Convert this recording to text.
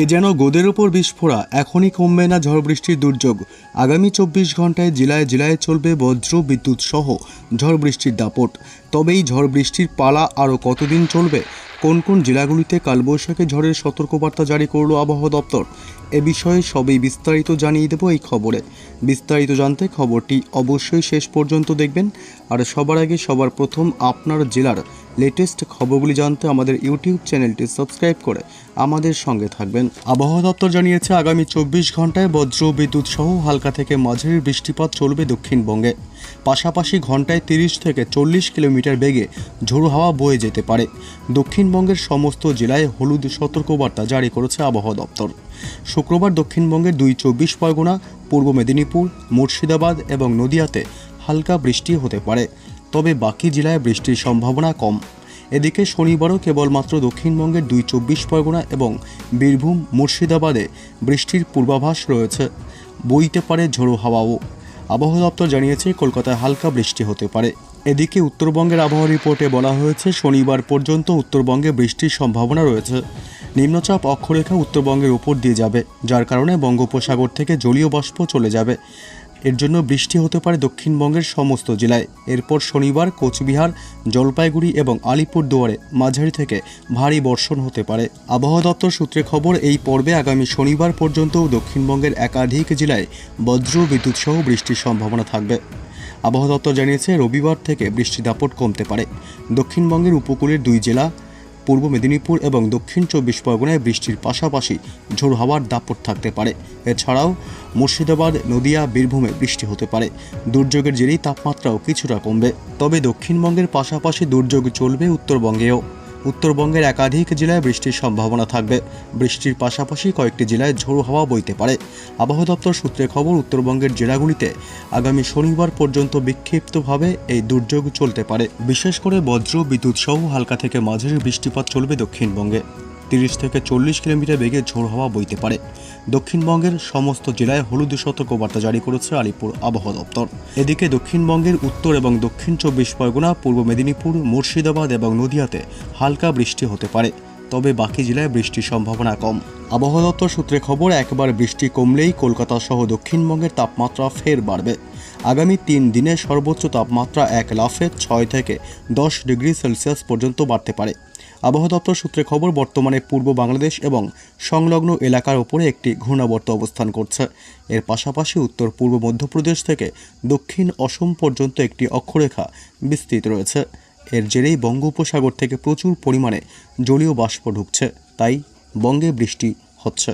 এ যেন গোদের ওপর বিস্ফোরা, এখনই কমবে না ঝড় বৃষ্টির দুর্যোগ। আগামী চব্বিশ ঘন্টায় জেলায় জেলায় চলবে বজ্র বিদ্যুৎ সহ ঝড় বৃষ্টির দাপট। তবে এই ঝড় বৃষ্টির পালা আরও কতদিন চলবে? কোন কোন জেলাগুলিতে কালবৈশাখী ঝড়ের সতর্কবার্তা জারি করল আবহাওয়া দপ্তর? এ বিষয়ে সবই বিস্তারিত জানিয়ে দেব এই খবরে। বিস্তারিত জানতে খবরটি অবশ্যই শেষ পর্যন্ত দেখবেন। আর সবার আগে সবার প্রথম আপনার জেলার লেটেস্ট খবরগুলি জানতে আমাদের ইউটিউব চ্যানেলটি সাবস্ক্রাইব করে আমাদের সঙ্গে থাকবেন। আবহাওয়া দপ্তর জানিয়েছে, আগামী চব্বিশ ঘন্টায় বজ্র, বিদ্যুৎ সহ হালকা থেকে মাঝারি বৃষ্টিপাত চলবে দক্ষিণবঙ্গে। পাশাপাশি ঘন্টায় তিরিশ থেকে চল্লিশ কিলোমিটার বেগে ঝোড়ো হাওয়া বয়ে যেতে পারে। দক্ষিণবঙ্গের সমস্ত জেলায় হলুদ সতর্কবার্তা জারি করেছে আবহাওয়া দপ্তর। শুক্রবার দক্ষিণবঙ্গের দুই চব্বিশ পরগনা, পূর্ব মেদিনীপুর, মুর্শিদাবাদ এবং নদিয়াতে হালকা বৃষ্টি হতে পারে। তবে বাকি জেলায় বৃষ্টির সম্ভাবনা কম। এদিকে শনিবারও কেবলমাত্র দক্ষিণবঙ্গের দুই চব্বিশ পরগনা এবং বীরভূম, মুর্শিদাবাদে বৃষ্টির পূর্বাভাস রয়েছে। বইতে পারে ঝোড়ো হাওয়াও। আবহাওয়া দপ্তর জানিয়েছে, কলকাতায় হালকা বৃষ্টি হতে পারে। এদিকে উত্তরবঙ্গের আবহাওয়া রিপোর্টে বলা হয়েছে, শনিবার পর্যন্ত উত্তরবঙ্গে বৃষ্টির সম্ভাবনা রয়েছে। নিম্নচাপ অক্ষরেখা উত্তরবঙ্গের উপর দিয়ে যাবে, যার কারণে বঙ্গোপসাগর থেকে জলীয় বাষ্প চলে যাবে। এর জন্য বৃষ্টি হতে পারে দক্ষিণবঙ্গের সমস্ত জেলায়। এরপর শনিবার কোচবিহার, জলপাইগুড়ি এবং আলিপুরদুয়ারে মাঝারি থেকে ভারী বর্ষণ হতে পারে। আবহাওয়া দপ্তর সূত্রে খবর, এই পর্বে আগামী শনিবার পর্যন্ত দক্ষিণবঙ্গের একাধিক জেলায় বজ্র বিদ্যুৎ সহ বৃষ্টির সম্ভাবনা থাকবে। আবহাওয়া দপ্তর জানিয়েছে, রবিবার থেকে বৃষ্টি দাপট কমতে পারে। দক্ষিণবঙ্গের উপকূলের দুই জেলা পূর্ব মেদিনীপুর এবং দক্ষিণ চব্বিশ পরগনায় বৃষ্টির পাশাপাশি ঝোড়ো হাওয়ার দাপট থাকতে পারে। এছাড়াও মুর্শিদাবাদ, নদিয়া, বীরভূমে বৃষ্টি হতে পারে। দুর্যোগের জেরেই তাপমাত্রাও কিছুটা কমবে। তবে দক্ষিণবঙ্গের পাশাপাশি দুর্যোগ চলবে উত্তরবঙ্গেও। উত্তরবঙ্গের একাধিক জেলায় বৃষ্টির সম্ভাবনা থাকবে। বৃষ্টির পাশাপাশি কয়েকটি জেলায় ঝোড়ো হাওয়া বইতে পারে। আবহাওয়া দপ্তর সূত্রে খবর, উত্তরবঙ্গের জেলাগুলিতে আগামী শনিবার পর্যন্ত বিক্ষিপ্তভাবে এই দুর্যোগ চলতে পারে। বিশেষ করে বজ্র, বিদ্যুৎ সহ হালকা থেকে মাঝারি বৃষ্টিপাত চলবে দক্ষিণবঙ্গে। তিরিশ থেকে চল্লিশ কিলোমিটার বেগে ঝোড়ো হওয়া বইতে পারে। দক্ষিণবঙ্গের সমস্ত জেলায় হলুদ সতর্কবার্তা জারি করেছে আলিপুর আবহাওয়া দপ্তর। এদিকে দক্ষিণবঙ্গের উত্তর এবং দক্ষিণ চব্বিশ পরগনা, পূর্ব মেদিনীপুর, মুর্শিদাবাদ এবং নদিয়াতে হালকা বৃষ্টি হতে পারে, তবে বাকি জেলায় বৃষ্টির সম্ভাবনা কম। আবহাওয়া দপ্তর সূত্রে খবর, একবার বৃষ্টি কমলেই কলকাতা সহ দক্ষিণবঙ্গের তাপমাত্রা ফের বাড়বে। আগামী তিন দিনে সর্বোচ্চ তাপমাত্রা এক লাফে ছয় থেকে দশ ডিগ্রি সেলসিয়াস পর্যন্ত বাড়তে পারে। আবহাওয়া দপ্তর সূত্রে খবর, বর্তমানে পূর্ব বাংলাদেশ এবং সংলগ্ন এলাকার ওপরে একটি ঘূর্ণাবর্ত অবস্থান করছে। এর পাশাপাশি উত্তর পূর্ব মধ্যপ্রদেশ থেকে দক্ষিণ অসম পর্যন্ত একটি অক্ষরেখা বিস্তৃত রয়েছে। এর জেরেই বঙ্গোপসাগর থেকে প্রচুর পরিমাণে জলীয় বাষ্প ঢুকছে, তাই বঙ্গে বৃষ্টি হচ্ছে।